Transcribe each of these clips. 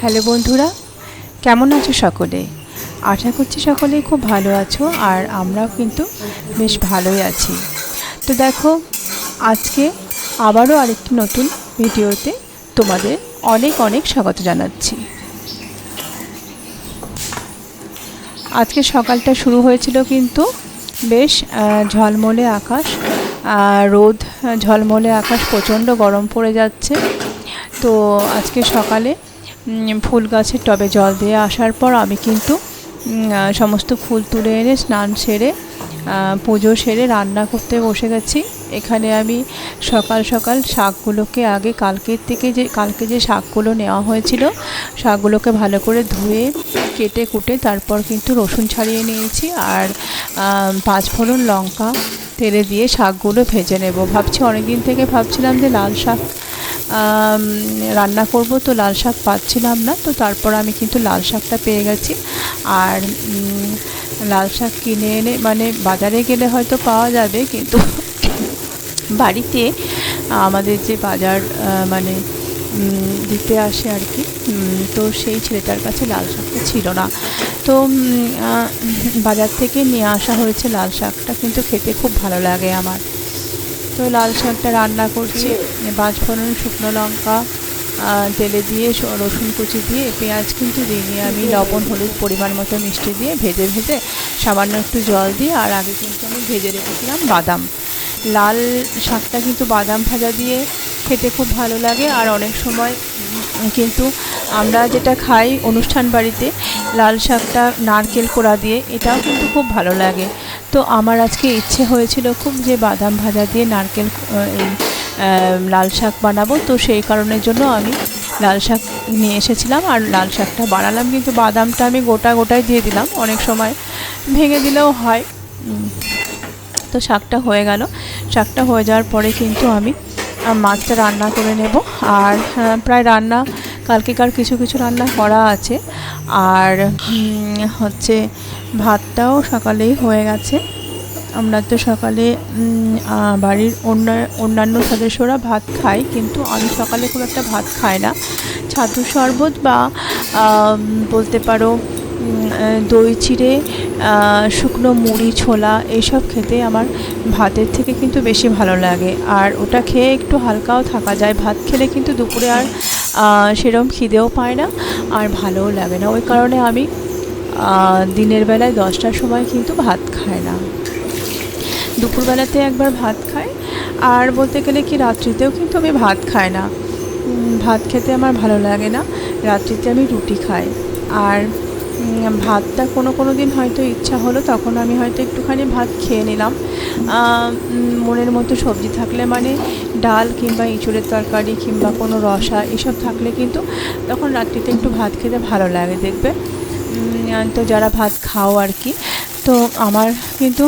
Hello বন্ধুরা, কেমন আছো সকলে? আশা করছি সকলেই খুব ভালো আছো আর আমরাও কিন্তু বেশ ভালোই আছি। তো দেখো, আজকে আবারও আরেকটি নতুন ভিডিওতে তোমাদের অনেক অনেক স্বাগত জানাচ্ছি। আজকে সকালটা শুরু হয়েছিল কিন্তু বেশ ঝলমলে আকাশ রোদ ঝলমলে আকাশ, প্রচণ্ড গরম পড়ে যাচ্ছে। তো আজকে সকালে ফুল গাছের টবে জল দিয়ে আসার পর আমি কিন্তু সমস্ত ফুল তুলে এনে, স্নান সেরে পুজো সেরে রান্না করতে বসে গেছি। এখানে আমি সকাল সকাল শাকগুলোকে আগে কালকের থেকে যে, কালকে যে শাকগুলো নেওয়া হয়েছিল, শাকগুলোকে ভালো করে ধুয়ে, কেটে কুটে তারপর কিন্তু রসুন ছাড়িয়ে নিয়েছি আর পাঁচফোড়ন লঙ্কা তেলে দিয়ে শাকগুলো ভেজে নেব। ভাবছি অনেক দিন থেকে ভাবছিলাম যে লাল শাক রান্না করব তো লাল শাক পাচ্ছিলাম না, তো তারপর আমি কিন্তু লাল শাকটা পেয়ে গেছি। আর লাল শাক কিনে এনে মানে বাজারে গেলে হয়তো পাওয়া যাবে, কিন্তু বাড়িতে আমাদের যে বাজার মানে দিতে আসে আর কি তো সেই ছেলেটার কাছে লাল শাকটা ছিল না। তো বাজার থেকে নিয়ে আসা হয়েছে লাল শাকটা, কিন্তু খেতে খুব ভালো লাগে আমার। তো লাল শাকটা রান্না করছি পাঁচফোড়ন শুকনো লঙ্কা তেলে দিয়ে রসুন কুচি দিয়ে পেঁয়াজ কিন্তু দিইনি আমি লবণ হলুদ পরিমাণ মতো মিষ্টি দিয়ে ভেজে ভেজে সামান্য একটু জল দিয়ে আর আগে কিন্তু আমি ভেজে রেখেছিলাম বাদাম। লাল শাকটা কিন্তু বাদাম ভাজা দিয়ে খেতে খুব ভালো লাগে আর অনেক সময় কিন্তু আমরা যেটা খাই অনুষ্ঠান বাড়িতে লাল শাকটা নারকেল কোড়া দিয়ে এটাও কিন্তু খুব ভালো লাগে। তো আমার আজকে ইচ্ছে হয়েছিল খুব যে বাদাম ভাজা দিয়ে নারকেল লাল শাক বানাবো। তো সেই কারণের জন্য আমি লাল শাক নিয়ে এসেছিলাম আর লাল শাকটা বানালাম। কিন্তু বাদামটা আমি গোটা গোটায় দিয়ে দিলাম। অনেক সময় ভেঙে দিলেও হয়। তো শাকটা হয়ে গেল। শাকটা হয়ে যাওয়ার পরে কিন্তু আমি মাছটা রান্না করে নেব। আর প্রায় রান্না, কালকেকার কিছু কিছু রান্না করা আছে। আর হচ্ছে ভাতটাও সকালেই হয়ে গেছে। আমরা তো সকালে বাড়ির অন্য, অন্যান্য সদস্যরা ভাত খায় কিন্তু আমি সকালে খুব একটা ভাত খাই না। ছাতু শরবত বা বলতে পারো দই চিড়ে শুকনো মুড়ি, ছোলা এইসব খেতে আমার ভাতের থেকে কিন্তু বেশি ভালো লাগে। আর ওটা খেয়ে একটু হালকাও থাকা যায়। ভাত খেলে কিন্তু দুপুরে আর সেরম খিদেও পায় না, আর ভালোও লাগে না। ওই কারণে আমি দিনের বেলায় দশটার সময় কিন্তু ভাত খায় না। দুপুরবেলাতে একবার ভাত খাই আর বলতে গেলে কি, রাত্রিতেও কিন্তু আমি ভাত খাই না। ভাত খেতে আমার ভালো লাগে না। রাত্রিতে আমি রুটি খাই। আর ভাতটা কোনো কোনো দিন হয়তো ইচ্ছা হলো, তখন আমি হয়তো একটুখানি ভাত খেয়ে নিলাম। মনের মতো সবজি থাকলে মানে ডাল কিংবা ইঁচড়ের তরকারি কিংবা কোনো রসা, এসব থাকলে কিন্তু তখন রাত্রিতে একটু ভাত খেতে ভালো লাগে দেখবে। তো যারা ভাত খাও আর কি, তো আমার কিন্তু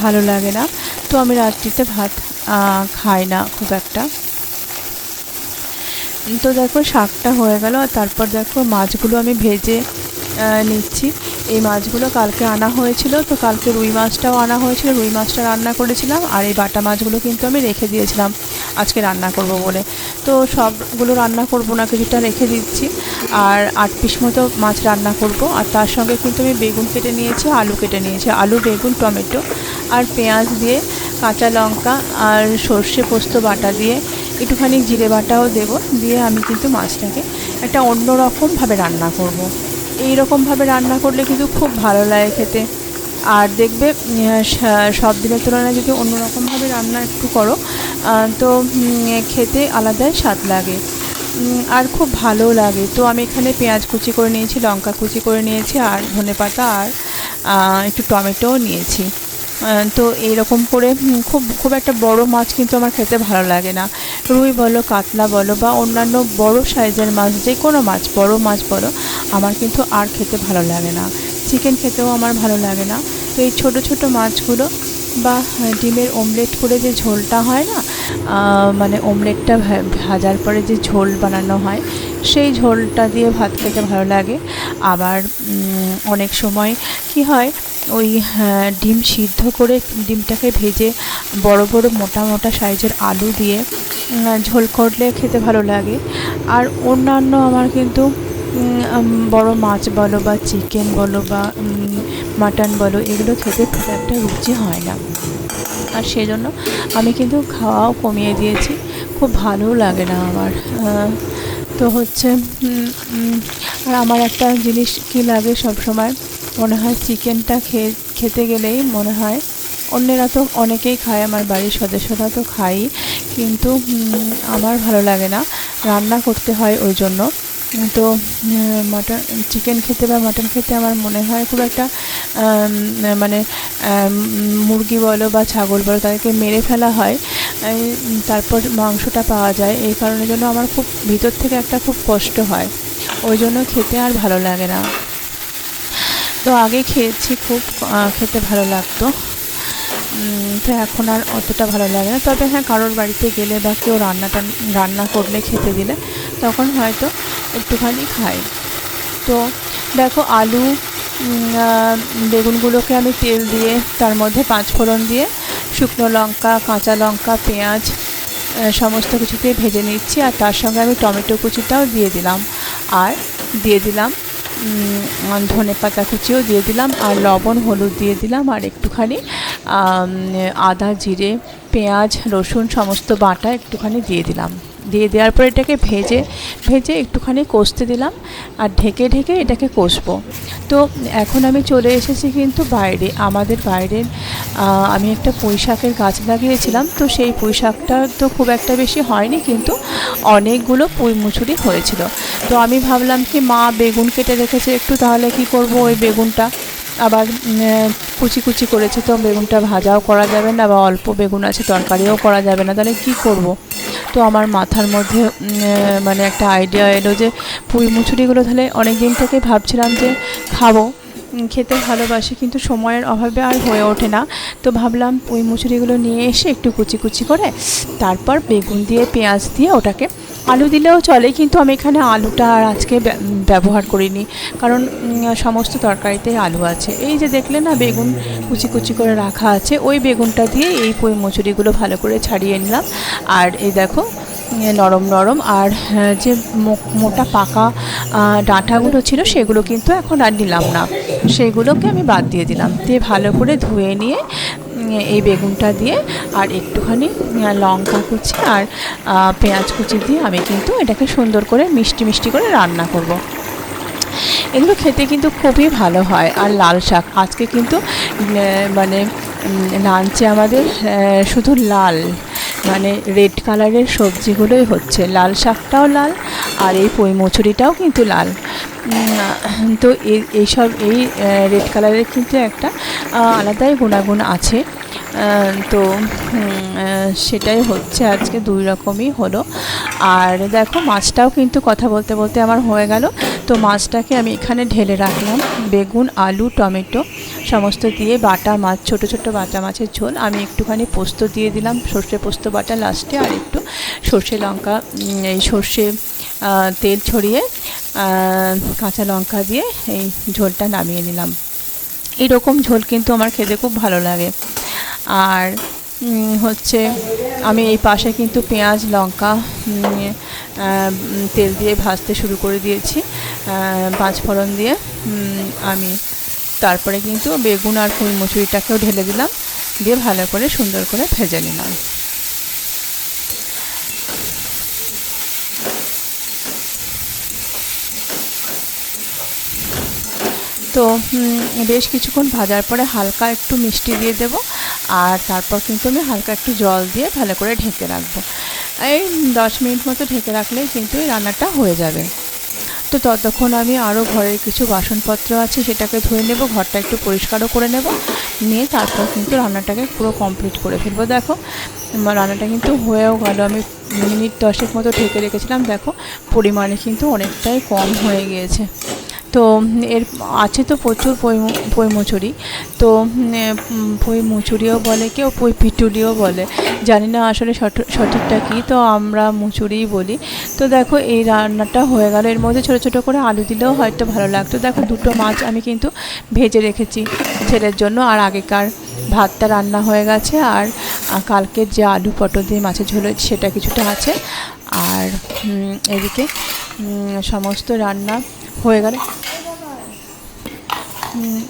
ভালো লাগে না। তো আমি রাত্রিতে ভাত খাই না খুব একটা। তো দেখো শাকটা হয়ে গেল, আর তারপর দেখো মাছগুলো আমি ভেজে নিচ্ছি। এই মাছগুলো কালকে আনা হয়েছিল, তো কালকে রুই মাছটাও আনা হয়েছিল। রুই মাছটা রান্না করেছিলাম, আর এই বাটা মাছগুলো কিন্তু আমি রেখে দিয়েছিলাম। আজকে রান্না করব বলে। তো সবগুলো রান্না করব না, কিছুটা রেখে দিচ্ছি। আর আট পিস মতো মাছ রান্না করব। আর তার সঙ্গে কিন্তু আমি বেগুন কেটে নিয়েছি, আলু কেটে নিয়েছি। আলু, বেগুন, টমেটো আর পেঁয়াজ দিয়ে কাঁচা লঙ্কা আর সর্ষে পোস্ত বাটা দিয়ে একটুখানি জিরে বাটাও দেবো। দিয়ে আমি কিন্তু মাছটাকে একটা অন্য রকমভাবে রান্না করব। এই রকমভাবে রান্না করলে কিন্তু খুব ভালো লাগে খেতে। আর দেখবে সব দিনের তুলনায় যদি অন্য রকমভাবে রান্না একটু করো তো খেতে আলাদাই স্বাদ লাগে। আর খুব ভালো লাগে। তো আমি এখানে পেঁয়াজ কুচি করে নিয়েছি, লঙ্কা কুচি করে নিয়েছি, আর ধনেপাতা আর একটু টমেটোও নিয়েছি। তো এইরকম করে খুব খুব একটা বড় মাছ কিন্তু আমার খেতে ভালো লাগে না। রুই বলো, কাতলা বলো, বা অন্যান্য বড় সাইজের মাছ, যে কোনো মাছ, বড় মাছ বলো, আমার কিন্তু আর খেতে ভালো লাগে না। চিকেন খেতেও আমার ভালো লাগে না। তো এই ছোট ছোট মাছগুলো বা ডিমের অমলেট করে যে ঝোলটা হয় না মানে অমলেটটা ভাজার পরে যে ঝোল বানানো হয় সেই ঝোলটা দিয়ে ভাত খেতে ভালো লাগে। আবার অনেক সময় কি হয় ওই হ্যাঁ, ডিম সিদ্ধ করে ডিমটাকে ভেজে বড় বড় মোটা মোটা সাইজের আলু দিয়ে ঝোল করলে খেতে ভালো লাগে। আর অন্যান্য আমার কিন্তু বড় মাছ বলো বা চিকেন বলো বা মাটন বলো, এগুলো খেতে খুব একটা রুচি হয় না। আর সেজন্য আমি কিন্তু খাওয়াও কমিয়ে দিয়েছি। খুব ভালোও লাগে না আমার। তো হচ্ছে আর আমার একটা জিনিস কী লাগে সব সময় মনে হয় চিকেনটা খেয়ে, খেতে গেলেই মনে হয় অন্যেরা তো অনেকেই খায়, আমার বাড়ির সদস্যরা তো খাই কিন্তু আমার ভালো লাগে না। রান্না করতে হয় ওই জন্য। তো মাটন চিকেন খেতে বা মাটন খেতে আমার মনে হয় খুব একটা মানে মুরগি বলো বা ছাগল বলো তাদেরকে মেরে ফেলা হয়। তারপর মাংসটা পাওয়া যায়। এই কারণের জন্য আমার খুব ভিতর থেকে একটা খুব কষ্ট হয়। ওই জন্য খেতে আর ভালো লাগে না। তো আগে খেয়েছি খুব খেতে ভালো লাগতো। তো এখন আর অতটা ভালো লাগে না। তবে হ্যাঁ কারোর বাড়িতে গেলে বা কেউ রান্নাটা, রান্না করলে খেতে দিলে, তখন হয়তো একটুখানি খাই। তো দেখো আলু বেগুনগুলোকে আমি তেল দিয়ে, তার মধ্যে পাঁচ ফোড়ন দিয়ে, শুকনো লঙ্কা, কাঁচা লঙ্কা, পেঁয়াজ সমস্ত কিছুকে ভেজে নিচ্ছি, আর তার সঙ্গে আমি টমেটো কুচিটাও দিয়ে দিলাম। আর দিয়ে দিলাম ধনে পাতা কুচিও দিয়ে দিলাম, আর লবণ, হলুদ দিয়ে দিলাম, আর একটুখানি আদা, জিরে, পেঁয়াজ, রসুন, সমস্ত বাটা একটুখানি দিয়ে দিলাম। দিয়ে দেওয়ার পর এটাকে ভেজে ভেজে একটুখানি কষতে দিলাম আর ঢেকে ঢেকে এটাকে কষবো। তো এখন আমি চলে এসেছি কিন্তু বাইরে। আমাদের বাইরের আমি একটা পুঁই শাকের গাছ লাগিয়েছিলাম, তো সেই পুঁই শাকটা তো খুব একটা বেশি হয়নি কিন্তু অনেকগুলো পুঁই মুচুরি হয়েছিল। তো আমি ভাবলাম কি, মা বেগুন কেটে রেখেছে একটু, তাহলে কি করব ওই বেগুনটা? আবার কুচি কুচি করেছে তো বেগুনটা ভাজাও করা যাবে না বা অল্প বেগুন আছে, তরকারিও করা যাবে না, তাহলে কি করব? তো আমার মাথার মধ্যে মানে একটা আইডিয়া এলো যে পুঁই মুচুরিগুলো তাহলে অনেক দিন থেকে ভাবছিলাম যে খাব। খেতে ভালোবাসি কিন্তু সময়ের অভাবে আর হয়ে ওঠে না। তো ভাবলাম ওই মুচুরিগুলো নিয়ে এসে একটু কুচি কুচি করে তারপর বেগুন দিয়ে পেঁয়াজ দিয়ে ওটাকে আলু দিলেও চলে, কিন্তু আমি এখানে আলুটা আর আজকে ব্য- ব্যবহার করিনি। কারণ সমস্ত তরকারিতেই আলু আছে। এই যে দেখলে না, বেগুন কুচি কুচি করে রাখা আছে, ওই বেগুনটা দিয়ে এই পুঁই মুচুরিগুলো ভালো করে ছাড়িয়ে নিলাম। আর এই দেখো নরম নরম, আর যে মোটা পাকা ডাঁটাগুলো ছিল, সেগুলো কিন্তু এখন আর নিলাম না। সেগুলোকে আমি বাদ দিয়ে দিলাম। দিয়ে ভালো করে ধুয়ে নিয়ে এই বেগুনটা দিয়ে আর একটুখানি লঙ্কা কুচি আর পেঁয়াজ কুচি দিয়ে আমি কিন্তু এটাকে সুন্দর করে মিষ্টি মিষ্টি করে রান্না করব। এগুলো খেতে কিন্তু খুবই ভালো হয়। আর লাল শাক, আজকে কিন্তু মানে লাঞ্চে আমাদের শুধু লাল মানে রেড কালারের সবজিগুলোই হচ্ছে। লাল শাকটাও লাল আর এই পই মুচুরিটাও কিন্তু লাল। তো এই এইসব, এই রেড কালারের কিন্তু একটা আলাদাই গুণাগুণ আছে। তো সেটাই হচ্ছে আজকে দুই রকমই হলো। আর দেখো, মাছটাও কিন্তু কথা বলতে বলতে আমার হয়ে গেল। তো মাছটাকে আমি এখানে ঢেলে রাখলাম। বেগুন, আলু, টমেটো সমস্ত দিয়ে বাটা মাছ, ছোট ছোট বাটা মাছের ঝোল। আমি একটুখানি পোস্ত দিয়ে দিলাম, সর্ষে পোস্ত বাটা লাস্টে আর একটু সর্ষে লঙ্কা এই সর্ষে তেল ছড়িয়ে কাঁচা লঙ্কা দিয়ে এই ঝোলটা নামিয়ে নিলাম। এরকম ঝোল কিন্তু আমার খেতে খুব ভালো লাগে। আর হচ্ছে আমি এই পাশে কিন্তু পেঁয়াজ, লঙ্কা তেল দিয়ে ভাজতে শুরু করে দিয়েছি। পাঁচ ফোড়ন দিয়ে আমি তারপরে কিন্তু বেগুন আর পুঁই মুচুরিটাকেও ঢেলে দিলাম। দিয়ে ভালো করে সুন্দর করে ভেজে নিলাম। তো বেশ কিছুক্ষণ ভাজার পরে হালকা একটু মিষ্টি দিয়ে দেব। আর তারপর কিন্তু আমি হালকা একটু জল দিয়ে ভালো করে ঢেকে রাখব। এই দশ মিনিট মতো ঢেকে রাখলেই কিন্তু এই রান্নাটা হয়ে যাবে। তো ততক্ষণ আমি আরও ঘরের কিছু বাসনপত্র আছে সেটাকে ধুয়ে নেব, ঘরটা একটু পরিষ্কারও করে নেব। নিয়ে তারপর কিন্তু রান্নাটাকে পুরো কমপ্লিট করে ফেলব। দেখো রান্নাটা কিন্তু হয়েও গেল। আমি মিনিট দশেক মতো ঢেকে রেখেছিলাম। দেখো, পরিমাণে কিন্তু অনেকটাই কম হয়ে গিয়েছে। তো, এর, আছে তো প্রচুর পই মুচুরি। তো পই মুচুরিও বলে কেউ, পই পিটুলিও বলে। জানি না আসলে সঠ- সঠিকটা কী, তো আমরা মুচুরিই বলি। তো দেখো, এই রান্নাটা হয়ে গেল। এর মধ্যে ছোটো ছোটো করে আলু দিলেও হয়তো ভালো লাগতো। দেখো, দুটো মাছ আমি কিন্তু ভেজে রেখেছি ছেলের জন্য। আর আগেকার ভাতটা রান্না হয়ে গেছে। আর কালকের যে আলু পটল দিয়ে মাছের ঝোল সেটা কিছুটা আছে। আর এদিকে সমস্ত রান্না হয়ে গেলে উম,